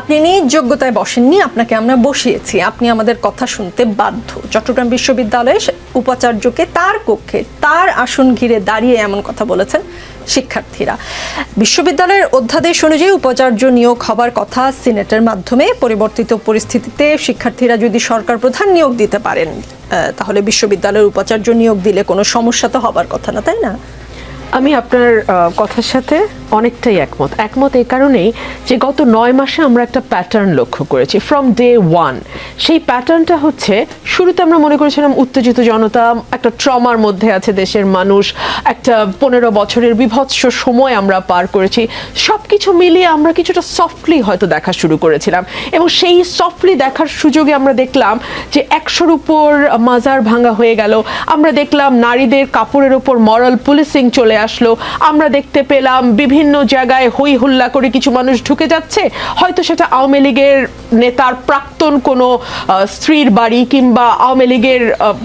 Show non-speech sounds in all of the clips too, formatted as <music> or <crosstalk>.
আপনি নিজ যোগ্যতায় বসেননি, আপনাকে আমরা বসিয়েছি। আপনি আমাদের কথা শুনতে বাধ্য। চট্টগ্রাম বিশ্ববিদ্যালয়ে উপাচার্যকে তার কক্ষে, তার আসন ঘিরে দাঁড়িয়ে এমন কথা বলেছেন শিক্ষার্থীরা। বিশ্ববিদ্যালয়ের অধ্যাদেশ অনুযায়ী উপাচার্য নিয়োগ হবার কথা সিনেটের মাধ্যমে। পরিবর্তিত পরিস্থিতিতে শিক্ষার্থীরা যদি সরকার প্রধান নিয়োগ দিতে পারেন তাহলে বিশ্ববিদ্যালয়ের উপাচার্য নিয়োগ দিলে কোনো সমস্যা তো হবার কথা না, তাই না? আমি আপনার কথার সাথে অনেকটাই একমত। একমত এই কারণেই যে গত নয় মাসে আমরা একটা প্যাটার্ন লক্ষ্য করেছি ফ্রম ডে ওয়ান সেই প্যাটার্নটা হচ্ছে, শুরুতে আমরা মনে করেছিলাম উত্তেজিত জনতা, একটা ট্রমার মধ্যে আছে দেশের মানুষ, একটা পনেরো বছরের বিভৎস সময় আমরা পার করেছি। সব কিছু মিলিয়ে আমরা কিছুটা সফটলি হয়তো দেখা শুরু করেছিলাম। এবং সেই সফটলি দেখার সুযোগে আমরা দেখলাম যে একশোর উপর মাজার ভাঙা হয়ে গেল। আমরা দেখলাম নারীদের কাপড়ের উপর মরাল পুলিশিং চলে আসলো। আমরা দেখতে পেলাম বিভিন্ন জায়গায় হই হুল্লা করে কিছু মানুষ ঢুকে যাচ্ছে। হয়তো সেটা আওয়ামী লীগের নেতার প্রাক্তন কোনো স্ত্রীর বাড়ি কিংবা আওয়ামী লীগের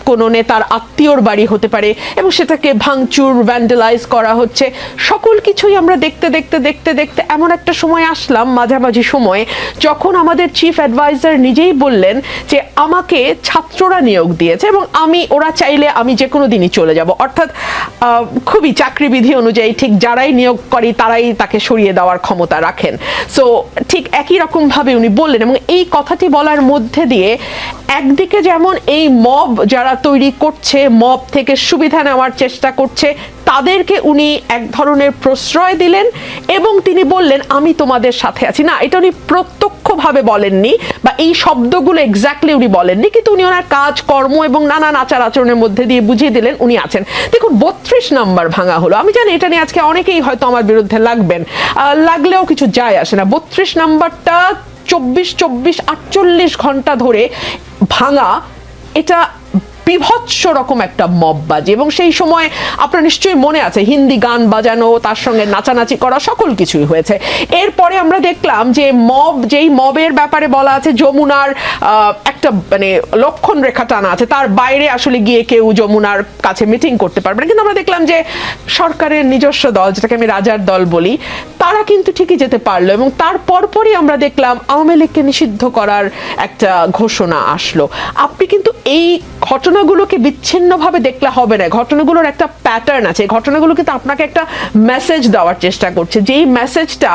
কোনো নেতার আত্মীয়র বাড়ি হতে পারে এবং সেটাকে ভাঙচুর ভ্যান্ডালাইজ করা হচ্ছে। সকল কিছুই আমরা দেখতে দেখতে দেখতে দেখতে এমন একটা সময় আসলাম, মাঝামাঝি সময়ে, যখন আমাদের চিফ অ্যাডভাইজার নিজেই বললেন যে আমাকে ছাত্ররা নিয়োগ দিয়েছে এবং আমি, ওরা চাইলে আমি যে কোনো দিনই চলে যাব। অর্থাৎ খুবই চাকরিবিধি অনুযায়ী ঠিক যারাই নিয়োগ করে তারাই তাকে সরিয়ে দেওয়ার ক্ষমতা রাখেন। সো ঠিক একই রকমভাবে উনি বললেন এবং এই কথাটি বলার মধ্যে দিয়ে একদিকে যেমন এই মব যারা তৈরি করছে, মব থেকে সুবিধা নেওয়ার চেষ্টা করছে, তাদেরকে উনি এক ধরনের প্রশ্রয় দিলেন এবং তিনি বললেন, আমি তোমাদের সাথে আছি। না, এটা উনি প্রত্যক্ষভাবে বলেননি বা এই শব্দগুলো এক্স্যাক্টলি উনি বলেননি, কিন্তু উনি ওনার কাজ, কর্ম এবং নানান আচার আচরণের মধ্যে দিয়ে বুঝিয়ে দিলেন উনি আছেন। দেখুন, বত্রিশ নাম্বার ভাঙা হলো। আমি জানি এটা নিয়ে আজকে অনেকেই হয়তো আমার বিরুদ্ধে লাগবেন লাগলেও কিছু যায় আসে না। বত্রিশ নাম্বারটা চব্বিশ চব্বিশ আটচল্লিশ ঘণ্টা ধরে ভাঙা। এটা বিভৎস রকম একটা মব বাজি এবং সেই সময় আপনার নিশ্চয়ই মনে আছে, হিন্দি গান বাজানো, তার সঙ্গে নাচানাচি করা, সকল কিছুই হয়েছে। এরপরে আমরা দেখলাম যে মব, যেই মবের ব্যাপারে বলা আছে, যমুনার একটা মানে লক্ষণ রেখা টানা আছে, তার বাইরে আসলে গিয়ে কেউ যমুনার কাছে মিটিং করতে পারবে না। কিন্তু আমরা দেখলাম যে সরকারের নিজস্ব দল, যেটাকে আমি রাজার দল বলি, তারা কিন্তু ঠিকই যেতে পারল এবং তার পরপরই আমরা দেখলাম আওয়ামী লীগকে নিষিদ্ধ করার একটা ঘোষণা আসলো। আপনি কিন্তু এই ঘটনাগুলোকে বিচ্ছিন্নভাবে দেখলে হবে না। ঘটনাগুলোর একটা প্যাটার্ন আছে। ঘটনাগুলো কিন্তু আপনাকে একটা মেসেজ দেওয়ার চেষ্টা করছে। যেই মেসেজটা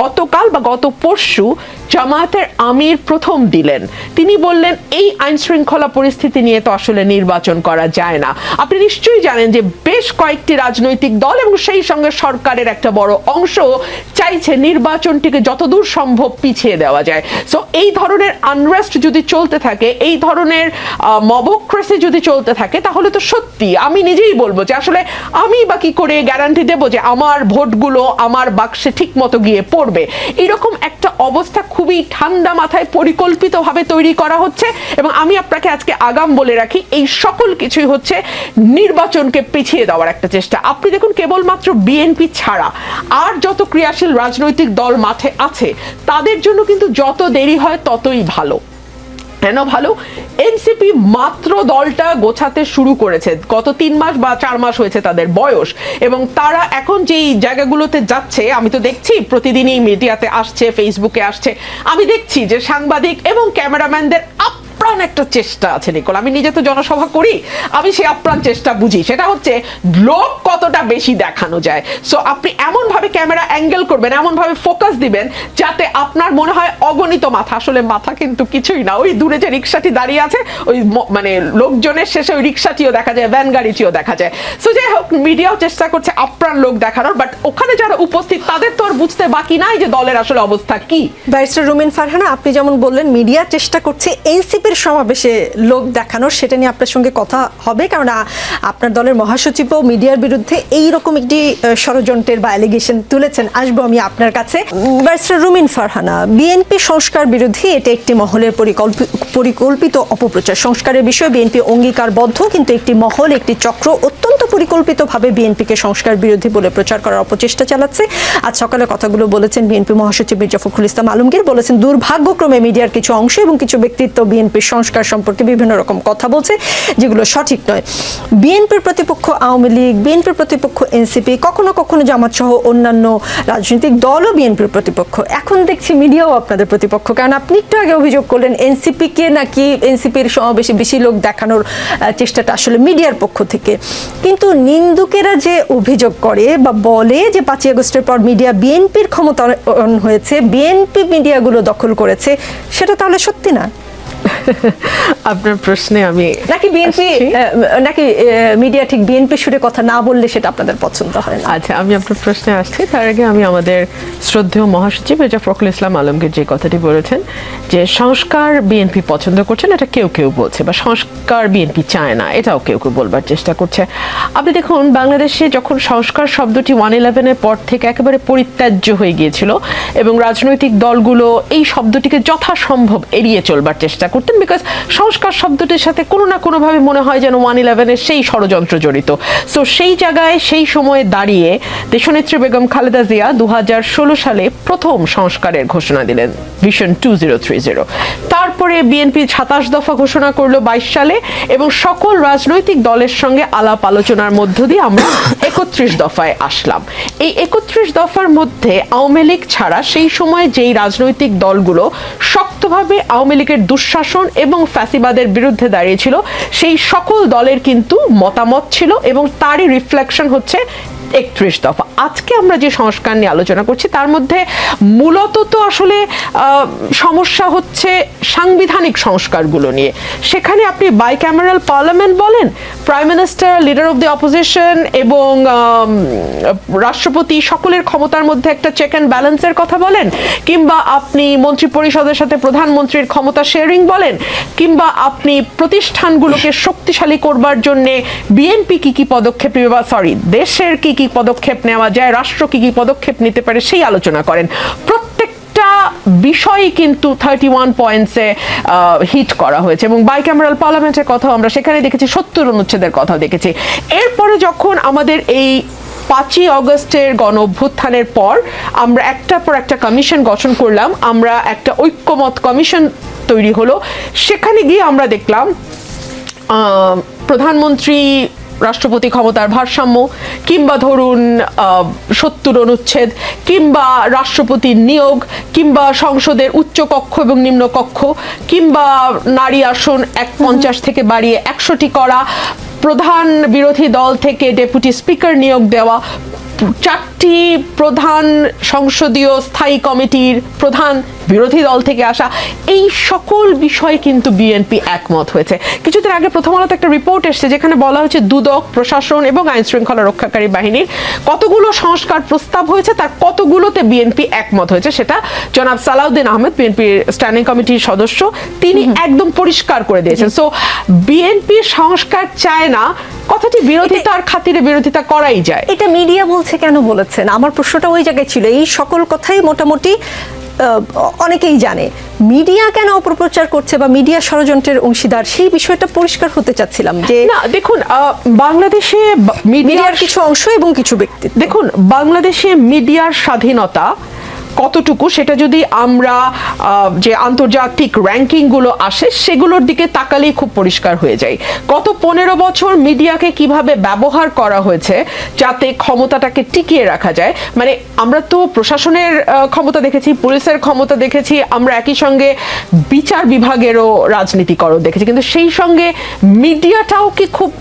গতকাল বা গত পরশু জামায়াতের আমির প্রথম দিলেন। তিনি বললেন, এই আইন শৃঙ্খলা পরিস্থিতি নিয়ে তো আসলে নির্বাচন করা যায় না। আপনি নিশ্চয়ই জানেন যে বেশ কয়েকটি রাজনৈতিক দল এবং সেই সঙ্গে সরকারের একটা বড় অংশ চাইছে নির্বাচনটিকে যতদূর সম্ভব পিছিয়ে দেওয়া যায়। সো এই ধরনের আনরেস্ট যদি চলতে থাকে, এই ধরনের মবক্রেসি যদি চলতে থাকে, তাহলে তো সত্যি আমি নিজেই বলব যে আসলে আমি বা কি করে গ্যারান্টি দেবো যে আমার ভোটগুলো, আমার বাক্সে ঠিক মতো গিয়ে পড়বে। এরকম একটা অবস্থা খুবই ঠান্ডা মাথায় পরিকল্পিতভাবে তৈরি করা হচ্ছে এবং আমি আপনাকে আজকে আগাম বলে রাখি, এই সকল কিছুই হচ্ছে নির্বাচনকে পিছিয়ে দেওয়ার একটা চেষ্টা। আপনি দেখুন, কেবলমাত্র বিএনপি ছাড়া আর যত ক্রিয়াশীল রাজনৈতিক দল মাঠে আছে, তাদের জন্য কিন্তু যত দেরি হয় ততই ভালো। কেন ভালো? এনসিপি মাত্র দলটা গোছাতে শুরু করেছে। গত তিন মাস বা চার মাস হয়েছে তাদের বয়স। এবং তারা এখন যেই জায়গাগুলোতে যাচ্ছে, আমি তো দেখছি, প্রতিদিনই মিডিয়াতে আসছে ফেসবুকে আসছে। আমি দেখছি যে সাংবাদিক এবং ক্যামেরাম্যানদের আপ্রাণ একটা চেষ্টা আছে, নিকল। আমি নিজে তো জনসভা করি, আমি সেই আপ্রাণ চেষ্টা বুঝি। সেটা হচ্ছে, লোক কতটা বেশি দেখানো যায়। সো আপনি এমন ভাবে ক্যামেরা অ্যাঙ্গেল করবেন এমন ভাবে ফোকাস দিবেন, যাতে আপনার মনে হয় অগণিত মাথা। আসলে মাথা কিন্তু কিছুই না। ওই দূরে যে রিক্সাটি দাঁড়িয়ে আছে, ওই মানে লোকজনের শেষে ওই রিক্সাটিও দেখা যায়, ভ্যান গাড়িটিও দেখা যায়। সো যাই হোক, মিডিয়াও চেষ্টা করছে আপ্রাণ লোক দেখানোর বাট ওখানে যারা উপস্থিত, তাদের তো আর বুঝতে বাকি নাই যে দলের আসলে অবস্থা কি। ব্যারিস্টার রুমিন ফারহানা, আপনি যেমন বললেন, মিডিয়া চেষ্টা করছে এনসিপির সমাবেশে লোক দেখানোর সেটা নিয়ে আপনার সঙ্গে কথা হবে, কারণ আপনার দলের মহাসচিবও মিডিয়ার বিরুদ্ধে এই রকম একটি ষড়যন্ত্রের বা অ্যালিগেশন তুলেছেন। আসব আমি আপনার কাছে। রুমিন ফারহানা, বিএনপি সংস্কার বিরোধী এটা একটি মহলের পরিকল্পি- পরিকল্পিত অপপ্রচার। সংস্কারের বিষয়ে বিএনপি অঙ্গীকারবদ্ধ, কিন্তু একটি মহল, একটি চক্র অত্যন্ত পরিকল্পিতভাবে বিএনপিকে সংস্কার বিরোধী বলে প্রচার করার অপচেষ্টা চালাচ্ছে। আজ সকালে কথাগুলো বলেছেন বিএনপি মহাসচিব মির্জা ফখরুল ইসলাম আলমগীর। বলেছেন, দুর্ভাগ্যক্রমে মিডিয়ার কিছু অংশ এবং কিছু ব্যক্তিত্ব বিএনপির বিএনপির সংস্কার সম্পর্কে বিভিন্ন রকম কথা বলছে, যেগুলো সঠিক নয়। বিএনপির প্রতিপক্ষ আওয়ামী লীগ, বিএনপির প্রতিপক্ষ এনসিপি, কখনো কখনো জামাত সহ অন্যান্য রাজনৈতিক দলও বিএনপির প্রতিপক্ষ। এখন দেখছি মিডিয়াও আপনাদের প্রতিপক্ষ। কারণ আপনি একটু আগে অভিযোগ করলেন এনসিপিকে নাকি এনসিপির সমাবেশে বেশি লোক দেখানোর চেষ্টাটা আসলে মিডিয়ার পক্ষ থেকে। কিন্তু নিন্দুকেরা যে অভিযোগ করে বা বলে যে পাঁচই আগস্টের পর মিডিয়া বিএনপির ক্ষমতায়ন হয়েছে, বিএনপি মিডিয়াগুলো দখল করেছে, সেটা তাহলে সত্যি না? আপনার প্রশ্নে আমি নাকি বিএনপি নাকি মিডিয়া ঠিক বিএনপি সুরে কথা না বললে সেটা আপনাদের পছন্দ হয় না? আচ্ছা আমি আপনার প্রশ্নে আসছি। তার আগে আমি আমাদের শ্রদ্ধেয় মহাসচিব মির্জা ফখরুল ইসলাম আলমগীর যে কথাটি বলেছেন যে সংস্কার বিএনপি পছন্দ করছেন এটা কেউ কেউ বলছে বা সংস্কার বিএনপি চায় না এটাও কেউ কেউ বলবার চেষ্টা করছে। আপনি দেখুন বাংলাদেশে যখন সংস্কার শব্দটি ওয়ান ইলেভেনের পর থেকে একেবারে পরিত্যাজ্য হয়ে গিয়েছিল এবং রাজনৈতিক দলগুলো এই শব্দটিকে যথাসম্ভব এড়িয়ে চলবার চেষ্টা করতেন বিকজ সংস্কার শব্দটির সাথে কোনো না কোনোভাবে মনে হয় যেন ওয়ান ইলেভেনের সেই ষড়যন্ত্র জড়িত। সো সেই জায়গায়, সেই সময়ে দাঁড়িয়ে দেশনেত্রী বেগম খালেদা জিয়া দু হাজার ষোলো সালে প্রথম সংস্কারের ঘোষণা দিলেন vision two zero three zero তারপরে বিএনপি সাতাশ দফা ঘোষণা করল বাইশ সালে এবং সকল রাজনৈতিক দলের সঙ্গে আলাপ আলোচনার মধ্য দিয়ে আমরা <coughs> একত্রিশ দফায় আসলাম। এই একত্রিশ দফার মধ্যে আওয়ামী লীগ ছাড়া সেই সময় যেই রাজনৈতিক দলগুলো শক্তভাবে আওয়ামী লীগের দুঃশাসন এবং ফ্যাসিবাদের বিরুদ্ধে দাঁড়িয়েছিল সেই সকল দলের কিন্তু মতামত ছিল এবং তারই রিফ্লেকশন হচ্ছে একত্রিশ দফা। আজকে আমরা যে সংস্কার নিয়ে আলোচনা করছি, তার মধ্যে মূলত তো আসলে সমস্যা হচ্ছে সাংবিধানিক সংস্কারগুলো নিয়ে। সেখানে আপনি বাই ক্যামেরাল পার্লামেন্ট বলেন, prime minister, leader of the opposition এবং রাষ্ট্রপতি সকলের ক্ষমতার মধ্যে একটা চেক অ্যান্ড ব্যালেন্সের কথা বলেন, কিংবা আপনি মন্ত্রী পরিষদের সাথে প্রধানমন্ত্রীর ক্ষমতা শেয়ারিং বলেন, কিংবা আপনি প্রতিষ্ঠানগুলোকে শক্তিশালী করবার জন্য বিএনপি কি কি পদক্ষেপ বা সরি দেশের কি কি পদক্ষেপ নেওয়া যায়, রাষ্ট্র কি কি পদক্ষেপ নিতে পারে সেই আলোচনা করেন। প্রত্যেকটা বিষয়ই কিন্তু থার্টি ওয়ান পয়েন্টসে হিট করা হয়েছে এবং বাই ক্যামেরাল পার্লামেন্টের কথাও আমরা সেখানে দেখেছি, সত্তর অনুচ্ছেদের কথাও দেখেছি। এরপরে যখন আমাদের এই পাঁচই অগস্টের গণ অভ্যুত্থানের পর আমরা একটার পর একটা কমিশন গঠন করলাম, আমরা একটা ঐক্যমত কমিশন তৈরি হলো। সেখানে গিয়ে আমরা দেখলাম প্রধানমন্ত্রী রাষ্ট্রপতি ক্ষমতার ভারসাম্য কিংবা ধরুন সত্তর অনুচ্ছেদ কিংবা রাষ্ট্রপতির নিয়োগ কিংবা সংসদের উচ্চ কক্ষ এবং নিম্ন কক্ষ কিংবা নারী আসন এক পঞ্চাশ থেকে বাড়িয়ে একশোটি করা প্রধান বিরোধী দল থেকে ডেপুটি স্পিকার নিয়োগ দেওয়া চারটি প্রধান সংসদীয় স্থায়ী কমিটির প্রধান বিরোধী দল থেকে আসা এই সকল বিষয়ে কিন্তু বিএনপি একমত হয়েছে। কিছুদিন আগে প্রথম আলোতে একটা রিপোর্ট এসেছে যেখানে বলা হয়েছে দুদক প্রশাসন এবং আইন শৃঙ্খলা রক্ষাকারী বাহিনীর কতগুলো সংস্কার প্রস্তাব হয়েছে তার কতগুলোতে বিএনপি একমত হয়েছে সেটা জনাব সালাউদ্দিন আহমেদ বিএনপির স্ট্যান্ডিং কমিটির সদস্য তিনি একদম পরিষ্কার করে দিয়েছেন। সো বিএনপি সংস্কার চায় না কথাটি বিরোধিতার খাতিরে বিরোধিতা করাই যায়। এটা মিডিয়া বলছে কেন বলেছেন? আমার প্রশ্নটা ওই জায়গায় ছিল। এই সকল কথাই মোটামুটি অনেকেই জানে মিডিয়া কেন অপপ্রচার করছে বা মিডিয়া ষড়যন্ত্রের অংশীদার সেই বিষয়টা পরিষ্কার হতে চাচ্ছিলাম যে না দেখুন বাংলাদেশে মিডিয়ার মিডিয়ার কিছু অংশ এবং কিছু ব্যক্তি। দেখুন বাংলাদেশে মিডিয়ার স্বাধীনতা কতটুকু সেটা যদি আমরা যে আন্তর্জাতিক র্যাঙ্কিংগুলো আসে সেগুলোর দিকে তাকালেই খুব পরিষ্কার হয়ে যায়। গত পনেরো বছর মিডিয়াকে কীভাবে ব্যবহার করা হয়েছে যাতে ক্ষমতাটাকে টিকিয়ে রাখা যায় মানে আমরা তো প্রশাসনের ক্ষমতা দেখেছি, পুলিশের ক্ষমতা দেখেছি, আমরা একই সঙ্গে বিচার বিভাগেরও রাজনীতিকরণ দেখেছি, কিন্তু সেই সঙ্গে মিডিয়াটাও কি খুব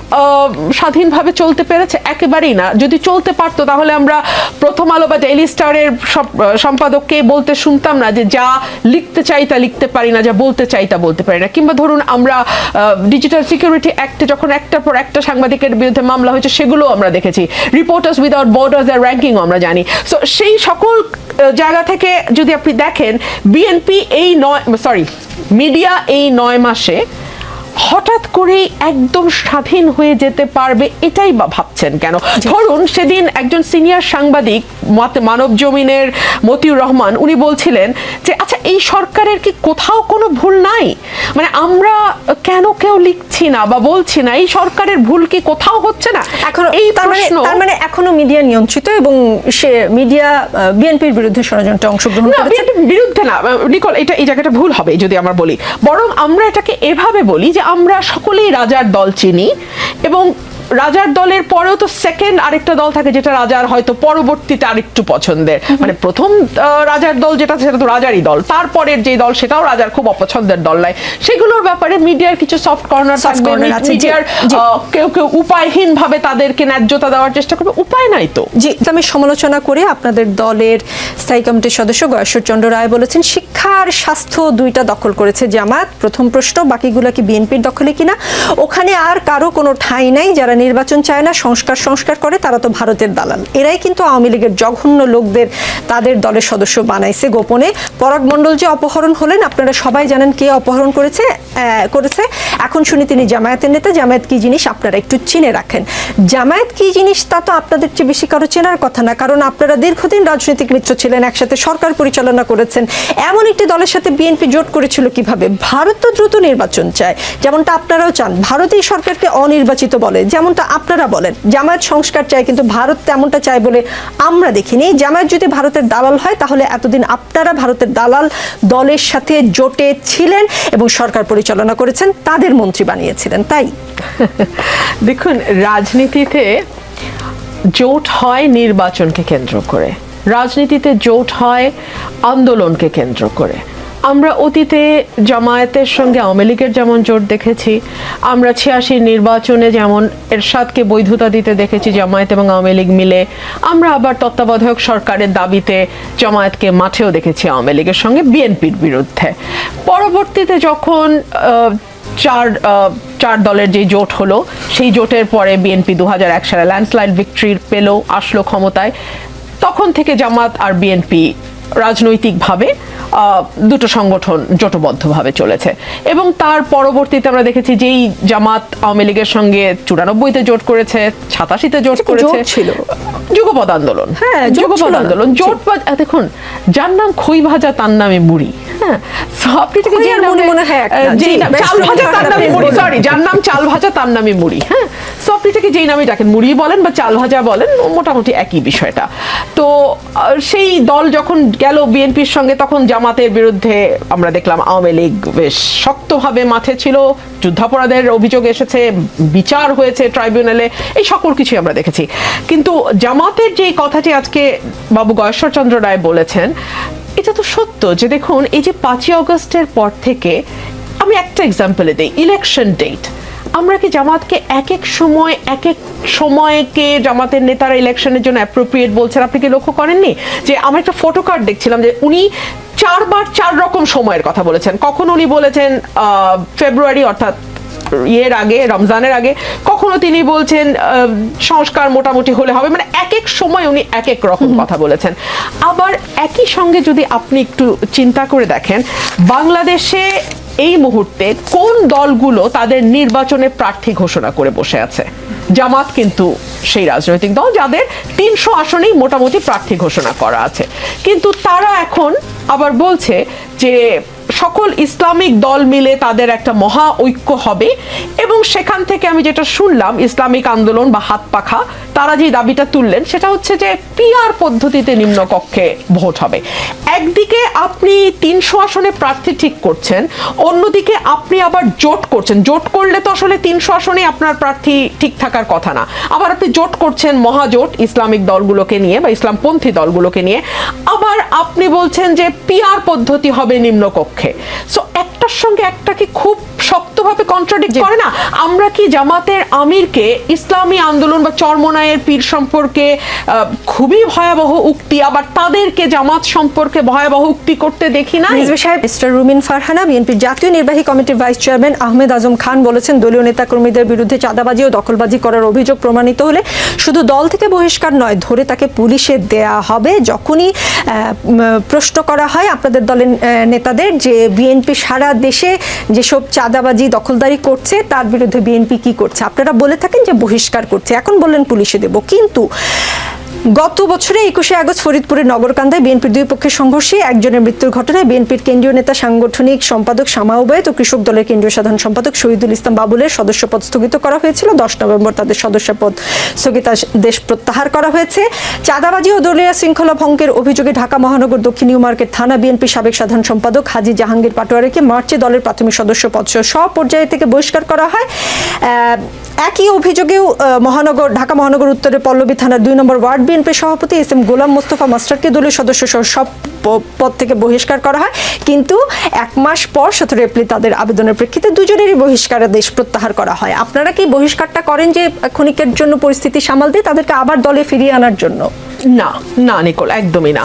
স্বাধীনভাবে চলতে পেরেছে? একেবারেই না। যদি চলতে পারতো তাহলে আমরা প্রথম আলো বা ডেইলি স্টারের সব- সম্পাদককে বলতে শুনতাম না যে যা লিখতে চাই তা লিখতে পারি না যা বলতে চাই তা বলতে পারি না। কিংবা ধরুন আমরা ডিজিটাল সিকিউরিটি অ্যাক্টে যখন একটার পর একটা সাংবাদিকের বিরুদ্ধে মামলা হয়েছে সেগুলো আমরা দেখেছি। রিপোর্টার্স উইদাউট বর্ডার্স এর র্যাঙ্কিংও আমরা জানি। সো সেই সকল জায়গা থেকে যদি আপনি দেখেন বিএনপি এই নয় সরি মিডিয়া এই নয় মাসে হঠাৎ করেই একদম স্বাধীন হয়ে যেতে পারবে এটাই বা ভাবছেন কেন? ধরুন সেদিন একজন সিনিয়র সাংবাদিক মানব জমিনের মতিউর রহমান উনি বলছিলেন যে আচ্ছা এই সরকারের কি কোথাও কোনো ভুল নাই? মানে আমরা কেন কেউ লিখছি না বা বলছি না? এই সরকারের ভুল কি কোথাও হচ্ছে না? এখন এই তার মানে প্রশ্ন তার মানে এখনও মিডিয়া নিয়ন্ত্রিত এবং সে মিডিয়া বিএনপির বিরুদ্ধে ষড়যন্ত্রে অংশগ্রহণ করেছে। বিরুদ্ধে না। নিকল এটা এই জায়গাটা ভুল হবে যদি আমরা বলি। বরং আমরা এটাকে এভাবে বলি যে আমরা সকলেই রাজার দল চিনি এবং রাজার দলের পরেও তো সেকেন্ড আরেকটা দল থাকে যেটা রাজার হয়তো পরবর্তীতে আরেকটু পছন্দের। মানে প্রথম রাজার দল যেটা সেটা তো রাজারই দল। তারপরের যে দল সেটাও রাজার খুব অপছন্দের দল নয়। সেগুলোর ব্যাপারে মিডিয়ার কিছু সফট কর্নার থাকবে। মিডিয়ার কেউ কেউ উপায়হীন ভাবে তাদেরকে ন্যায্যতা দেওয়ার চেষ্টা করবে। উপায় নাই তো। জি আমি সমালোচনা করে আপনাদের দলের স্থায়ী কমিটির সদস্য গয়েশ্বরচন্দ্র রায় বলেছেন শিক্ষা আর স্বাস্থ্য দুইটা দখল করেছে জামাত। প্রথম প্রশ্ন বাকিগুলো কি বিএনপির দখলে কিনা? ওখানে আর কারও কোনো ঠাঁই নাই যারা নির্বাচন চায় না, সংস্কার সংস্কার করে, তারা তো ভারতের দালাল। এরাই কিন্তু আওয়ামী লীগের জঘন্য লোকদের তাদের দলের সদস্য বানাইছে গোপনে। পরাগ মণ্ডল যে অপহরণ হলেন, আপনারা সবাই জানেন কে অপহরণ করেছে? করেছে। এখন শুনি তিনি জামায়াতের নেতা। জামায়াত কি জিনিস আপনারা একটু চিনে রাখেন। জামায়াত কি জিনিস তা তো আপনাদের চেয়ে বেশি কারও চেনার কথা না। কারণ আপনারা দীর্ঘদিন রাজনৈতিক মিত্র ছিলেন, একসাথে সরকার পরিচালনা করেছেন। এমন একটি দলের সাথে বিএনপি জোট করেছিল কীভাবে? ভারত তো দ্রুত নির্বাচন চায়। যেমনটা আপনারাও চান। ভারত এই সরকারকে অনির্বাচিত বলে। যেমনটা আপনারা বলেন। জামায়াত সংস্কার চায়, কিন্তু ভারত তেমনটা চায় বলে আমরা দেখিনি। জামায়াত যদি ভারতের দালাল হয়, তাহলে এতদিন আপনারা ভারতের দালাল দলের সাথে জোটে ছিলেন এবং সরকার পরিচালনা করেছেন, তাদের মন্ত্রী বানিয়েছিলেন, তাই? <laughs> দেখুন, রাজনীতিতে জোট হয় নির্বাচনকে কেন্দ্র করে। রাজনীতিতে জোট হয় আন্দোলনকে কেন্দ্র করে। আমরা অতীতে জামায়াতের সঙ্গে আওয়ামী লীগের যেমন জোট দেখেছি, আমরা ছিয়াশি নির্বাচনে যেমন এরশাদকে বৈধতা দিতে দেখেছি জামায়াত এবং আওয়ামী লীগ মিলে, আমরা আবার তত্ত্বাবধায়ক সরকারের দাবিতে জামায়াতকে মাঠেও দেখেছি আওয়ামী লীগের সঙ্গে বিএনপির বিরুদ্ধে। পরবর্তীতে যখন চার চার দলের যে জোট হলো, সেই জোটের পরে বিএনপি দু হাজার এক সালে ল্যান্ডস্লাইড ভিক্টরি পেল, আসলো ক্ষমতায়। তখন থেকে জামাত আর বিএনপি রাজনৈতিকভাবে দুটো সংগঠন জোটবদ্ধভাবে চলেছে এবং তার পরবর্তীতে আমরা দেখেছি যেই জামাত আওয়ামী লীগের সঙ্গে চুরানব্বইতে জোট করেছে সাতাশিতে জোট জোট করেছে ছিল। যুগপদ আন্দোলন। হ্যাঁ, যুগপদ আন্দোলন জোট দেখুন যার নাম খই ভাজা তার নামে মুড়ি। হ্যাঁ আপনি থেকে যে আর মনে হয় এক না। আহ, যেই জি, নাম- বেশ চাল ভাজা তার নামে মুড়ি সরি যার নাম চাল ভাজা তার নামে মুড়ি। হ্যাঁ সো আপনি থেকে যেই নামে ডাকেন মুড়ি বলেন বা চাল ভাজা বলেন মোটামুটি একই বিষয়টা। তো সেই দল যখন গেল বিএনপির সঙ্গে তখন জামাতের বিরুদ্ধে আমরা দেখলাম আওয়ামী লীগ বেশ শক্তভাবে মাঠে ছিল। যুদ্ধাপরাধের অভিযোগ এসেছে বিচার হয়েছে ট্রাইব্যুনালে এই সকল কিছুই আমরা দেখেছি। কিন্তু জামাতের যে কথাটি আজকে বাবু গয়েশ্বরচন্দ্র রায় বলেছেন, এটা তো সত্য যে দেখুন, এই যে পাঁচই অগস্টের পর থেকে আমি একটা এক্সাম্পলে দিই ইলেকশন ডেট আমরা কি জামাতকে এক এক সময়, এক এক সময়কে জামাতের নেতারা ইলেকশনের জন্য অ্যাপ্রোপ্রিয়েট বলছেন? আপনি কি লক্ষ্য করেননি? যে আমার একটা ফটো কার্ড দেখছিলাম যে উনি চারবার চার রকম সময়ের কথা বলেছেন। কখন উনি বলেছেন ফেব্রুয়ারি অর্থাৎ ইয়ের আগে রমজানের আগে কখনো তিনি বলছেন সংস্কার মোটামুটি হলে হবে। মানে এক এক সময় উনি এক এক রকম কথা বলেছেন। আবার একই সঙ্গে যদি আপনি একটু চিন্তা করে দেখেন বাংলাদেশে এই মুহূর্তে কোন দলগুলো তাদের নির্বাচনে প্রার্থী ঘোষণা করে বসে আছে? জামাত কিন্তু সেই রাজনৈতিক দল যাদের তিনশো আসনেই মোটামুটি প্রার্থী ঘোষণা করা আছে। কিন্তু তারা এখন আবার বলছে যে সকল ইসলামিক দল মিলে তাদের একটা মহা ঐক্য হবে। এবং সেখান থেকে আমি যেটা শুনলাম, ইসলামিক আন্দোলন বা হাত পাখা, তারা যে দাবিটা তুললেন, সেটা হচ্ছে যে পিআর পদ্ধতিতে নিম্নকক্ষে ভোট হবে। একদিকে আপনি তিনশো আসনে প্রার্থী ঠিক করছেন, অন্যদিকে আপনি আবার জোট করছেন। জোট করলে তো আসলে তিনশো আসনে আপনার প্রার্থী ঠিক থাকার কথা না। আবার আপনি জোট করছেন মহাজোট, ইসলামিক দলগুলোকে নিয়ে বা ইসলামপন্থী দলগুলোকে নিয়ে। আবার আপনি বলছেন যে পিআর পদ্ধতি হবে নিম্নকক্ষে। সো একটার সঙ্গে একটা কি খুব শক্তভাবে কন্ট্রাডিক্ট করে না? আমরা কি জামাতের আমিরকে ইসলামী আন্দোলন বা চরমনায়ের পীর সম্পর্কে খুবই ভয়াবহ উক্তি আবার তাদেরকে জামাত সম্পর্কে ভয়াবহ উক্তি করতে দেখি না সাহেব মিস্টার রুমিন ফারহানা বিএনপির জাতীয় নির্বাহী কমিটির ভাইস চেয়ারম্যান আহমেদ আজম খান বলেছেন দলীয় নেতাকর্মীদের বিরুদ্ধে চাঁদাবাজি ও দখলবাজি করার অভিযোগ প্রমাণিত হলে শুধু দল থেকে বহিষ্কার নয় ধরে তাকে পুলিশে দেয়া হবে। যখনই প্রশ্ন করা হয় আপনাদের দলের নেতাদের যে বিএনপি সারা দেশে যেসব চাঁদাবাজি দখলদারি করছে, তার বিরুদ্ধে বিএনপি কি করছে? আপনারা বলে থাকেন যে বহিষ্কার করছে। এখন বললেন পুলিশে দেব। কিন্তু গত বছরে একুশে আগস্ট ফরিদপুরের নগরকান্দায় বিএনপির দুই পক্ষের সংঘর্ষে একজনের মৃত্যুর ঘটনায় বিএনপির কেন্দ্রীয় নেতা, সাংগঠনিক সম্পাদক শামা ওবায়দ ও কৃষক দলের কেন্দ্রীয় সাধারণ সম্পাদক শহীদুল ইসলাম বাবুলের সদস্যপদ স্থগিত করা হয়েছিল। দশ নভেম্বর তাদের সদস্যপদ স্থগিতাদেশ প্রত্যাহার করা হয়েছে। চাঁদাবাজি ও দলীয় শৃঙ্খলা ভঙ্গের অভিযোগে ঢাকা মহানগর দক্ষিণ নিউ মার্কেট থানা বিএনপি সাবেক সাধারণ সম্পাদক হাজি জাহাঙ্গীর পাটোয়ারিকে মার্চে দলের প্রাথমিক সদস্য পদ সহ সব পর্যায়ে থেকে বহিষ্কার করা হয়। একই অভিযোগেও মহানগর, ঢাকা মহানগর উত্তরের পল্লবী থানার দুই নম্বর ওয়ার্ড বিএনপির সভাপতি এস এম গোলাম মোস্তফা মাস্টারকে দলীয় সদস্য সহ সব পদ থেকে বহিষ্কার করা হয়। কিন্তু এক মাস পর সতেরো এপ্রিল তাদের আবেদনের প্রেক্ষিতে দুজনেরই বহিষ্কার দেশ প্রত্যাহার করা হয়। আপনারা কি বহিষ্কারটা করেন যে ক্ষণিকের জন্য পরিস্থিতি সামাল দিয়ে তাদেরকে আবার দলে ফিরিয়ে আনার জন্য? না না, নিকোল, একদমই না।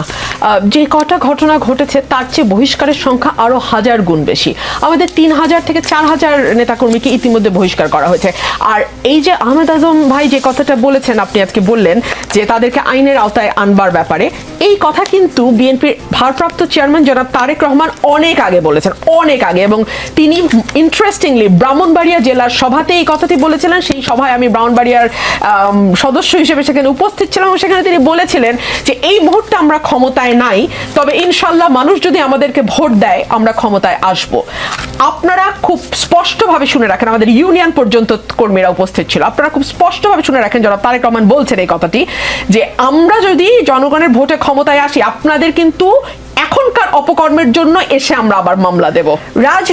যে কটা ঘটনা ঘটেছে, তার চেয়ে বহিষ্কারের সংখ্যা আরও হাজার গুণ বেশি। আমাদের তিন হাজার থেকে চার হাজার নেতাকর্মীকে ইতিমধ্যে বহিষ্কার করা হয়েছে। আর এই যে আহমেদ আজম ভাই যে কথাটা বলেছেন, আপনি আজকে বললেন যে তাদেরকে আইনের আওতায় আনবার ব্যাপারে, এই কথা কিন্তু বিএনপির ভারপ্রাপ্ত চেয়ারম্যান জনাব তারেক রহমান অনেক আগে বলেছেন, অনেক আগে। এবং তিনি ইন্টারেস্টিংলি ব্রাহ্মণবাড়িয়া জেলার সভাতে এই কথাটি বলেছিলেন। সেই সভায় আমি ব্রাহ্মণবাড়িয়ার সদস্য হিসেবে সেখানে উপস্থিত ছিলাম সেখানে তিনি বলেছিলেন যে এই মুহূর্তে আমরা ক্ষমতায় নাই, তবে ইনশাল্লাহ মানুষ যদি আমাদেরকে ভোট দেয়, আমরা ক্ষমতায় আসব। আপনারা খুব স্পষ্টভাবে শুনে রাখেন, আমাদের ইউনিয়ন পর্যন্ত কর্মীরা উপস্থিত ছিল। আপনারা খুব স্পষ্টভাবে শুনে রাখেন যারা তারেক রহমান বলছেন এই কথাটি, যে আমরা যদি জনগণের ভোটে ক্ষমতায় আসি, আপনাদের কিন্তু এখনকার অপকর্মের জন্য এসে আমরা আবার মামলা দেব। রাজ